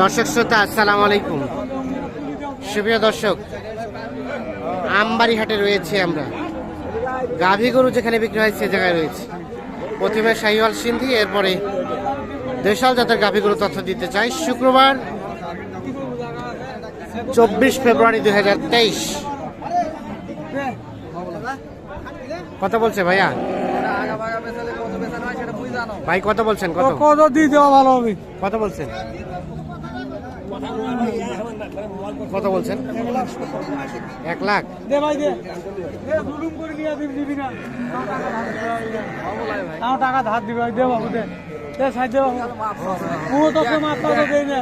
দর্শক শ্রোতা, আসসালামু আলাইকুম। সুপ্রিয় দর্শক, আমবাড়ি হাটে রয়েছে আমরা। গাভী গরু যেখানে বিক্রি হয়, সে জায়গায় রয়েছে। প্রথমে শাহিওয়াল সিন্ধি, এরপরে দেশাল জাতের গাভী গরু তথ্য দিতে চাই। শুক্রবার চব্বিশ ফেব্রুয়ারি দুই হাজার তেইশ। কথা বলছে ভাইয়া? ভাই কত বলছেন? কত? কত দিয়ে দেওয়া ভালো হবে? কত বলছেন? কত বলছেন? এক লাখ? দে ভাই দে। দে দুলুম করে নিয়ে দিবি দিবি না। আমার টাকা ধার দিবি ভাই দে বাবু দে। দে সাইড দে বাবু। ও তো। তো মাত্রা তো দেই না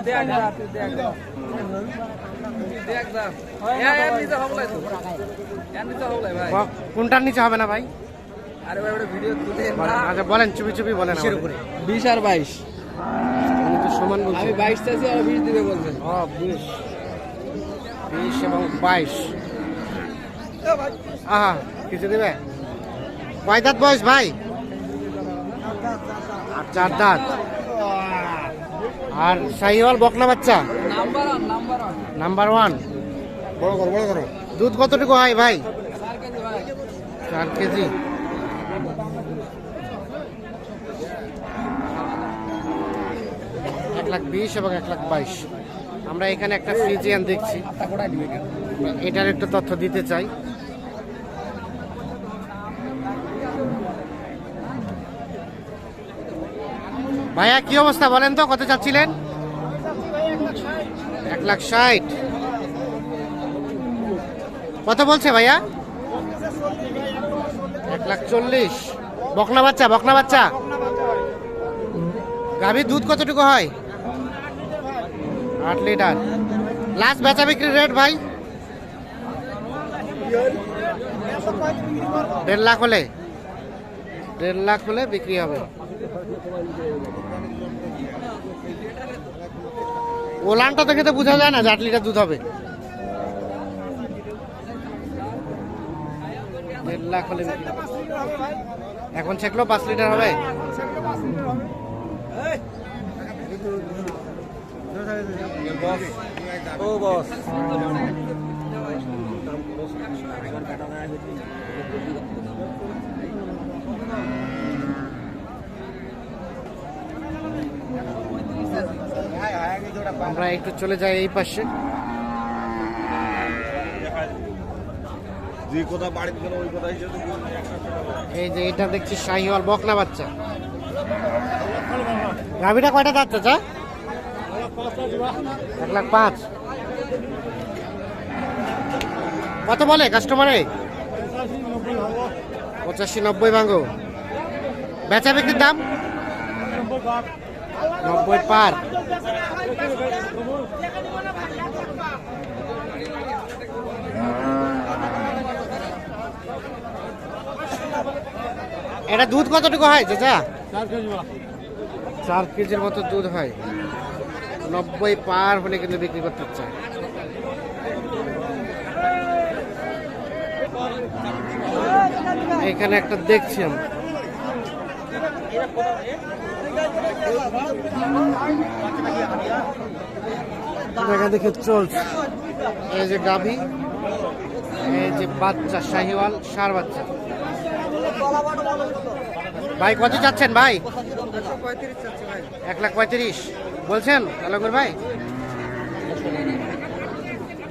কোনটার নিচে হবে না ভাই? আচ্ছা বলেন চুপি চুপি বলেন। বিশ আর বাইশ। তো সমান আমি বাইশ চাইছি আর বিশ দিবে বলছেন ও বিশ। বিশ এবং বাইশ। আহা কিছু দেবে? কয় দাঁত বয়স ভাই? আর চার দাঁত। আর শাহিওয়াল বকনা বাচ্চা? নাম্বার ওয়ান নাম্বার ওয়ান বড় করো বড় করো। দুধ কতটুকু হয় ভাই। চার কেজি ভাই চার কেজি এক লাখ বিশ এবং এক লাখ বাইশ। আমরা এখানে একটা ফ্রিজিয়ান দেখছি। এটার একটু তথ্য দিতে চাই। ভাইয়া, কি অবস্থা বলেন তো, কত চাচ্ছিলেন? এক লাখ ষাট। কত বলছে ভাইয়া? এক লাখ চল্লিশ। বকনা বাচ্চা বকনা বাচ্চা। গাভীর দুধ কতটুকু হয়? আট লিটার। লাস্ট বেচা বিক্রি রেট ভাই? দেড় লাখ হলে। দেড় লাখ হলে বিক্রি হবে। ওলানটা দেখে তো বোঝা যায় না যে আট লিটার দুধ হবে। দেড় লাখ হলে এখন ছেকলো পাঁচ লিটার হবে? ও বস। আমরা একটু চলে যাই এই পাশে। এই যে এটা দেখছি শাহিওয়াল বকনা বাচ্চা। গাভিটা কয়টা দাঁত চাচা? এক লাখ পাঁচ। কত বলে কাস্টমারে পঁচাশি নব্বই ভাঙ্গো বেচা বিক্রির দাম? নব্বই পার। এটা দুধ কতটুকু হয় চাচা? চার কেজির মতো দুধ হয়। নব্বই পার হলে কিন্তু বিক্রি করতে চায় এখানে একটা দেখছি আমি। দেখা দেখে চলছে। এই যে গাভী, এই যে বাচ্চা শাহিওয়াল, সার বাচ্চা। ভাই, কত যাচ্ছেন ভাই? এক লাখ পঁয়ত্রিশ। বলছেন আলমগীর ভাই?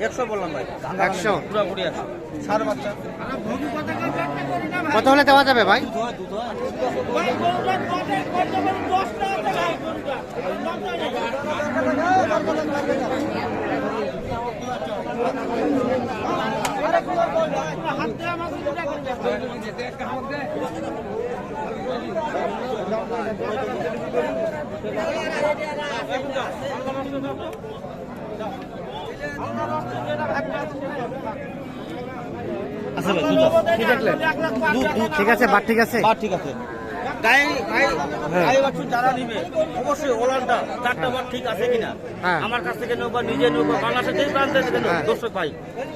একশো বললাম ভাই। একশো। পুরাপুরি একশো। সার বাচ্চা কত হলে দেওয়া যাবে ভাই? আচ্ছা ভাই দুধ আছে। কি দেখলেন ঠিক আছে। বাট ঠিক আছে। বাট ঠিক আছে। হ্যাঁ। যারা নিবে অবশ্যই ওলানটা চারটা বার ঠিক আছে কিনা। হ্যাঁ। আমার কাছ থেকে নেব বা নিজে নেব বাংলাদেশের যেই প্রান্তে থেকে নেব হ্যাঁ। দর্শক ভাই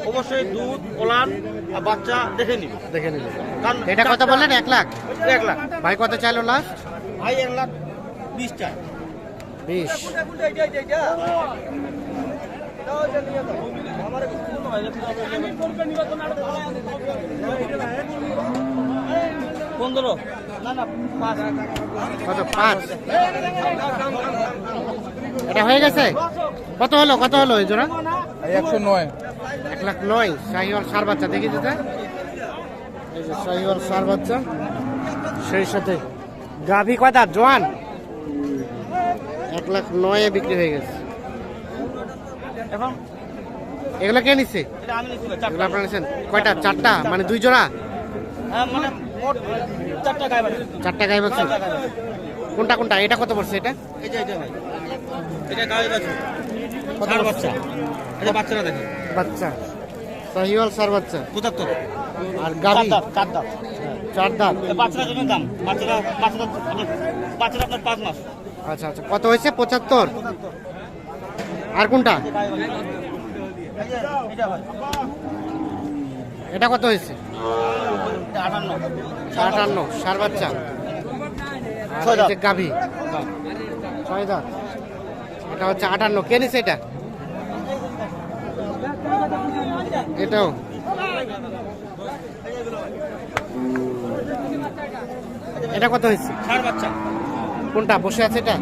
অবশ্যই দুধ ওলান আর বাচ্চা দেখে নিবে। দেখে নিলেন কারণ এটা কত বললেন? এক লাখ? এক লাখ। ভাই কত চাইলো লাস্ট ভাই এক লাখ বিশ। পনেরো। না না পাঁচ কত? পাঁচ। এটা হয়ে গেছে? কত হলো? কত হলো এই জোড়া? একশো নয়। এক লাখ নয়। শাহিওয়াল সার বাচ্চা দেখি যেতে এই যে শাহিওয়াল সার বাচ্চা। সেই সাথে গাভী কয়টা? জোয়ান? লাখ নয়ে বিক্রি হয়ে গেছে। এগুলো কে নিচ্ছে এগুলো আপনারা নিচ্ছেন কয়টা? চারটা? মানে দুই জোড়া? হ্যাঁ, মানে চারটা গায়ে বাচ্চা কোনটা কোনটা? এটা কত পড়ছে এটা? বাচ্চা কত চার বাচ্চা। এটা বাচ্চারা বাচ্চা। সার বাচ্চা। পঁচাত্তর। আর চার চার দাঁত। চার জন্য দাম? বাচ্চারা বাচ্চারা আপনার পাঁচ মাস। আচ্ছা আচ্ছা। কত হয়েছে? পঁচাত্তর? আর কোনটা? এটা কত হয়েছে? আটান্ন। সার বাচ্চা। গাভী। ছয় দাঁত। এটা হচ্ছে আটান্ন। কে নিছে এটা? এটাও। এটা কত হয়েছে? ষাট বাচ্চা। কোনটা বসে আছে এটা?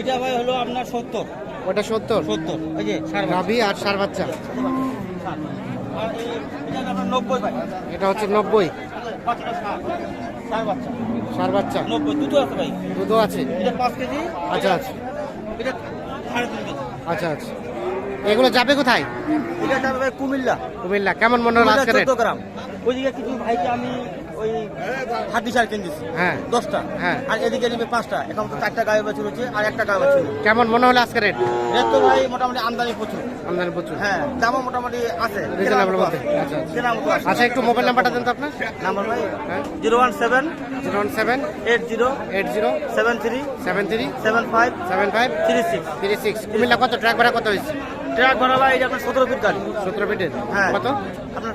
এটা ভাই হলো আপনার সত্তর। ওটা সত্তর? সত্তর এই যে বাচ্চা। আর সার বাচ্চা। এটা আপনার নব্বই ভাই। এটা হচ্ছে নব্বই। সার বাচ্চা। দুটো আছে ভাই। দুধও আছে? এটা পাঁচ কেজি। আচ্ছা আচ্ছা। এটা আচ্ছা আচ্ছা। এগুলো যাবে কোথায়? এটা যাবে কুমিল্লা। কুমিল্লা। কেমন মনে হলো আজকে গ্রাম। ওইদিকে কিছু ভাইকে আমি ওই হাড্ডি সার হ্যাঁ। দশটা। হ্যাঁ। আর এদিকে নিবে পাঁচটা। এখন তো চারটা গায়ে বাছুর হচ্ছে আর একটা গায়ে বাছুর কেমন মনে হলো আজকে রেট রেট তো ভাই মোটামুটি আমদানি প্রচুর। আমদানি প্রচুর। হ্যাঁ দামও মোটামুটি আছে। Reasonable মধ্যে, আচ্ছা, আচ্ছা। আছে। আচ্ছা একটু মোবাইল নাম্বারটা দেন তো আপনার। নাম্বার ভাই হ্যাঁ। Zero one seven zero one seven eight zero eight zero seven three seven three seven five seven five three six. Three six. Comilla কত? ট্র্যাক ভাড়া কত হয়েছে? ট্রাক ভাড়া ভাই এটা আপনার সতেরো ফিট গাড়ি। সতেরো ফিটের? হ্যাঁ। কত? আপনার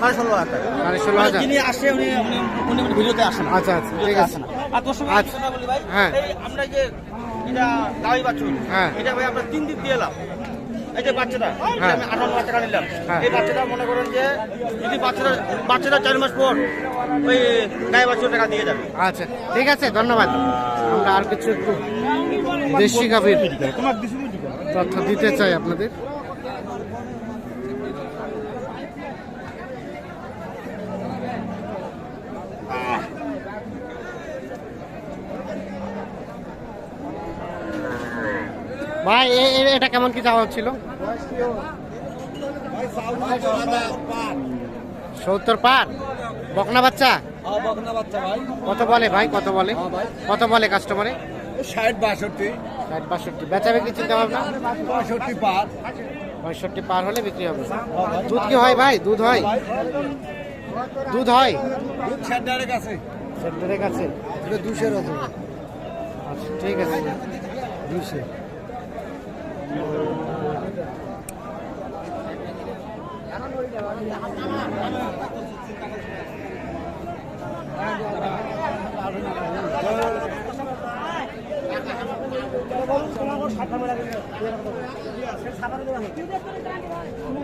সাড়ে ষোলো হাজার টাকা। সাড়ে ষোলো মানে হাজার। যিনি আসে উনি উনি উনি উনি ভিডিওতে আসেন আচ্ছা আচ্ছা ঠিক আছে। আচ্ছা। বলি ভাই। হ্যাঁ। এই আমরা যে এটা হ্যাঁ। এটা ভাই আমরা তিন দিক দিয়ে এলাম। এই যে বাচ্চাটা হ্যাঁ। আমি আঠান্ন হাজার টাকা নিলাম। হ্যাঁ। এই বাচ্চাটা মনে করেন যে যদি বাচ্চাটা বাচ্চাটা চার মাস পর ওই গায়ে বাছুর টাকা দিয়ে যাবে। আচ্ছা ঠিক আছে ধন্যবাদ। আমরা আর কিছু একটু দেশি গাভীর তথ্য দিতে চাই আপনাদের। ভাই এটা কেমন কি চাওয়া ছিল সত্তর পার? বকনা বাচ্চা? কত বলে ভাই কত বলে? কত বলে কাস্টমারে ষাট বাষট্টি। ষাট বাষট্টি। বেচা বিক্রি চিন্তা ভাবনা? পঁয়ষট্টি পার। পঁয়ষট্টি পার হলে বিক্রি হবে। দুধ কি হয় ভাই? দুধ হয়? দুধ হয়? দুধ কাছে সেন্টারের কাছে দুশের আছে। আচ্ছা ঠিক আছে। দুশে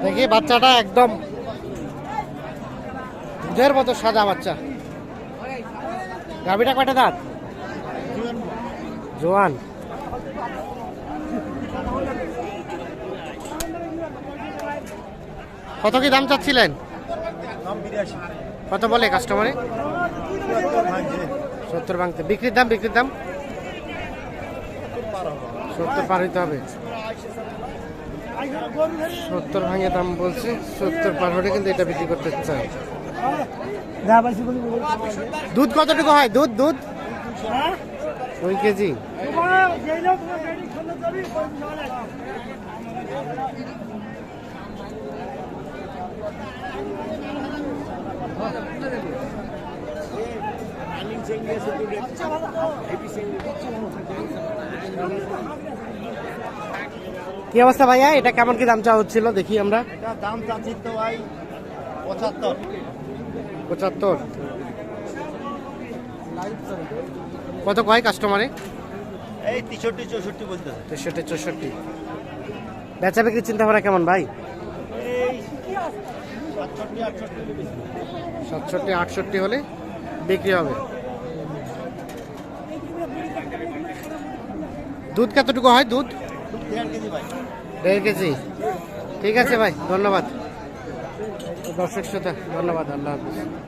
দেখি বাচ্চাটা একদম দুধের মতো সাদা বাচ্চা। গাভিটা কয়টা দাঁত? জোয়ান। কত কি দাম চাচ্ছিলেন? কত বলে কাস্টমারে সত্তর ভাঙতে। বিক্রির দাম বিক্রির দাম? সত্তর পার হইতে হবে। সত্তর ভাঙে দাম বলছে সত্তর পার হলে কিন্তু এটা বিক্রি করতে চাই। দুধ কতটুকু হয়? দুধ দুধ? দুই কেজি। কি অবস্থা ভাইয়া? এটা কেমন কি দাম চাওয়া হচ্ছিল? দেখি আমরা। দাম চাচ্ছি তো ভাই পঁচাত্তর। পঁচাত্তর। কত কয় কাস্টমারে এই তেষট্টি চৌষট্টি বলতে তেষট্টি চৌষট্টি। বেচা বিক্রির চিন্তা ভাবনা কেমন ভাই? সাতষট্টি, আটষট্টি হলে বিক্রি হবে। দুধ কতটুকু হয় দুধ? দেড় কেজি। ঠিক আছে ভাই, ধন্যবাদ। দর্শক শ্রোতা, ধন্যবাদ, আল্লাহ হাফিজ।